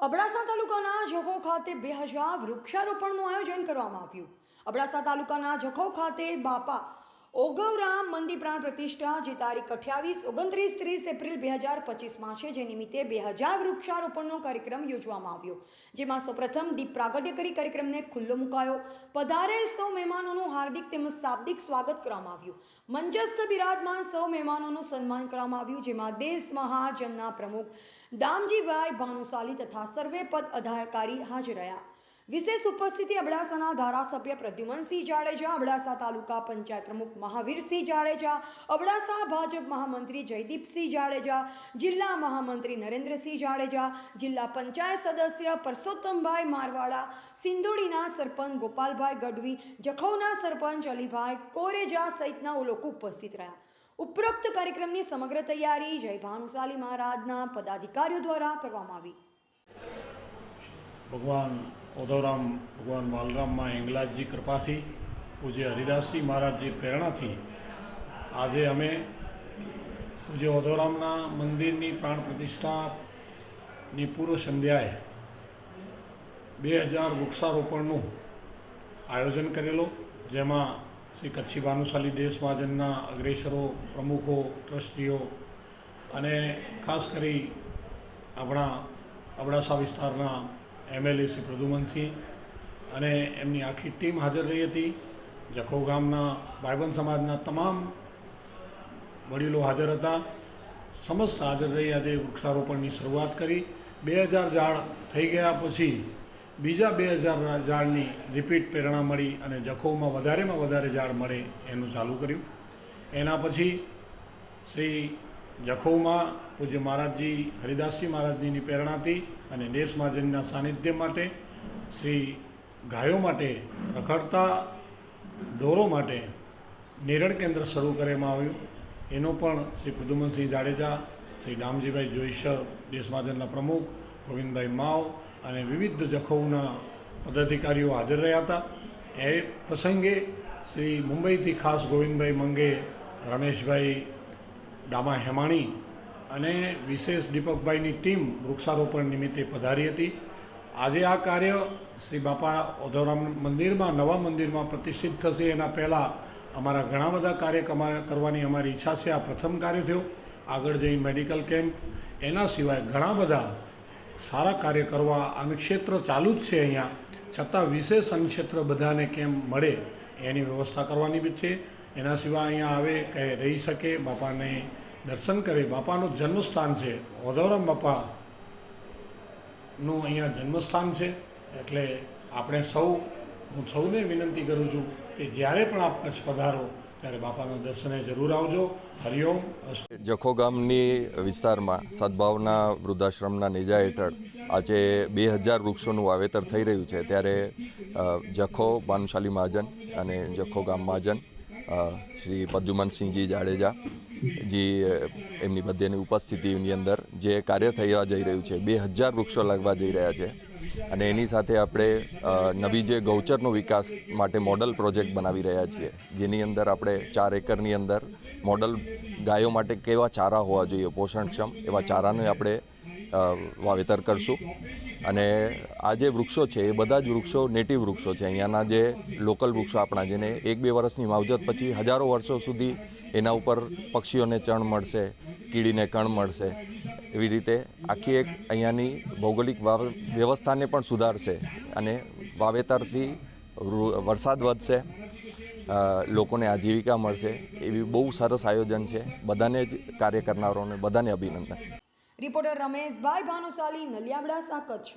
અબડાસા તાલુકાના જખો ખાતે બે હજાર વૃક્ષારોપણનું આયોજન કરવામાં આવ્યું. અબડાસા તાલુકાના જખો ખાતે બાપા ઓગવરામ મંદિર પ્રાણ પ્રતિષ્ઠા જે તારીખ અઠ્યાવીસ, ઓગણત્રીસ, ત્રીસ એપ્રિલ બે હજાર પચીસમાં છે, જે નિમિત્તે બે હજાર વૃક્ષારોપણનો કાર્યક્રમ યોજવામાં આવ્યો. જેમાં સૌપ્રથમ દીપ પ્રાગટ્ય કરી કાર્યક્રમને ખુલ્લો મુકાયો. પધારેલ સૌ મહેમાનોનું હાર્દિક તેમજ શાબ્દિક સ્વાગત કરવામાં આવ્યું. મંચસ્થ બિરાજમાન સૌ મહેમાનોનું સન્માન કરવામાં આવ્યું, જેમાં દેશ મહાજનના પ્રમુખ દામજીભાઈ ભાનુશાલી તથા સર્વે પદ અધિકારી હાજર રહ્યા. વિશેષ ઉપસ્થિતિ અબડાસાના ધારાસભ્ય પ્રદ્યુમનસિંહ જાડેજા, અબડાસા તાલુકા પંચાયત પ્રમુખ મહાવીરસિંહ જાડેજા, અબડાસા ભાજપ મહામંત્રી જયદીપસિંહ જાડેજા, જિલ્લા મહામંત્રી નરેન્દ્રસિંહ જાડેજા, જિલ્લા પંચાયત સદસ્ય પરસોત્તમભાઈ મારવાડા સિંદોડીના સરપંચ ગોપાલભાઈ ગઢવી, જખૌના સરપંચ અલીભાઈ કોરેજા સહિતના લોકો ઉપસ્થિત રહ્યા. ઉપરોક્ત કાર્યક્રમની સમગ્ર તૈયારી જય ભાનુશાલી મહારાજના પદાધિકારીઓ દ્વારા કરવામાં આવી. ભગવાન ઓધવરામ ભગવાન બાલરામમાં હિંગલાજજી કૃપાથી, પૂજ્ય હરિદાસજી મહારાજજી પ્રેરણાથી આજે અમે પૂજ્ય ઓધોરામના મંદિરની પ્રાણ પ્રતિષ્ઠાની પૂર્વ સંધ્યાએ બે હજાર વૃક્ષારોપણનું આયોજન કરેલું, જેમાં શ્રી કચ્છી ભાનુશાલી દેશ મહાજનના અગ્રેસરો, પ્રમુખો, ટ્રસ્ટીઓ અને ખાસ કરી આપણા અબડાસા વિસ્તારના એમએલએ શ્રી પ્રદુમનસિંહ અને એમની આખી ટીમ હાજર રહી હતી. જખો ગામના ભાઈબંધ સમાજના તમામ વડીલો હાજર હતા. સમસ્ત હાજર રહી આજે વૃક્ષારોપણની શરૂઆત કરી. બે હજાર ઝાડ થઈ ગયા પછી બીજા બે હજાર ઝાડની રિપીટ પ્રેરણા મળી અને જખોમાં વધારેમાં વધારે ઝાડ મળે એનું ચાલુ કર્યું. એના પછી શ્રી જખૌમાં પૂજ્ય મહારાજજી હરિદાસજી મહારાજજીની પ્રેરણાથી અને દેશ મહાજનના સાનિધ્ય માટે, શ્રી ગાયો માટે રખડતા ઢોરો માટે નિરણ કેન્દ્ર શરૂ કરવામાં આવ્યું. એનો પણ શ્રી પ્રદ્યુમનસિંહ જાડેજા, શ્રી ડામજીભાઈ જોઈશર દેશ મહાજનના પ્રમુખ, ગોવિંદભાઈ માવ અને વિવિધ જખૌના પદાધિકારીઓ હાજર રહ્યા હતા. એ પ્રસંગે શ્રી મુંબઈથી ખાસ ગોવિંદભાઈ મંગે, રમેશભાઈ ડામા હેમાણી અને વિશેષ દીપકભાઈની ટીમ વૃક્ષારોપણ નિમિત્તે પધારી હતી. આજે આ કાર્ય શ્રી બાપા ઓધોરામ મંદિરમાં, નવા મંદિરમાં પ્રતિષ્ઠિત થશે. એના પહેલાં અમારા ઘણા બધા કાર્ય કરવાની અમારી ઈચ્છા છે. આ પ્રથમ કાર્ય થયું. આગળ જઈ મેડિકલ કેમ્પ. એના સિવાય ઘણા બધા સારા કાર્ય કરવા અન્નક્ષેત્ર ચાલુ જ છે અહીંયા. છતાં વિશેષ અન્નક્ષેત્ર બધાને કેમ મળે એની વ્યવસ્થા કરવાની બી છે. એના સિવાય અહીંયા આવે કે રહી શકે, બાપાને દર્શન કરે. બાપાનું જન્મસ્થાન છે. ઓધવરામ બાપાનું અહીંયા જન્મસ્થાન છે. એટલે આપણે સૌ, હું સૌને વિનંતી કરું છું કે જ્યારે પણ આપ કચ્છ પધારો, ત્યારે બાપાના દર્શને જરૂર આવજો. હરિઓમ જખો ગામની વિસ્તારમાં સદભાવના વૃદ્ધાશ્રમના નેજા હેઠળ આજે બે હજાર વૃક્ષોનું વાવેતર થઈ રહ્યું છે. ત્યારે જખો ભાનુશાલી મહાજન અને જખો ગામ મહાજન શ્રી પ્રદ્યુમનસિંહજી જાડેજા, જે એમની બધેની ઉપસ્થિતિની અંદર જે કાર્ય થવા જઈ રહ્યું છે, બે હજાર વૃક્ષો લાગવા જઈ રહ્યા છે. અને એની સાથે આપણે નવી જે ગૌચરનો વિકાસ માટે મોડલ પ્રોજેક્ટ બનાવી રહ્યા છીએ, જેની અંદર આપણે ચાર એકરની અંદર મોડલ ગાયો માટે કેવા ચારા હોવા જોઈએ, પોષણક્ષમ એવા ચારાને આપણે વાવેતર કરશું. અને આ જે વૃક્ષો છે, એ બધા જ વૃક્ષો નેટિવ વૃક્ષો છે. અહીંયાના જે લોકલ વૃક્ષો આપણા જેને એક બે વર્ષની માવજત પછી હજારો વર્ષો સુધી એના ઉપર પક્ષીઓને ચણ મળશે, કીડીને કણ મળશે. એવી રીતે આખી એક અહીંયાની ભૌગોલિક વ્યવસ્થાને પણ સુધારશે અને વાવેતરથી વરસાદ વધશે લોકોને આજીવિકા મળશે. એવી બહુ સરસ આયોજન છે. બધાને જ કાર્ય કરનારોને બધાને અભિનંદન. રિપોર્ટર રમેશભાઈ ભાનુશાલી નલિયાબડાસા કચ્છ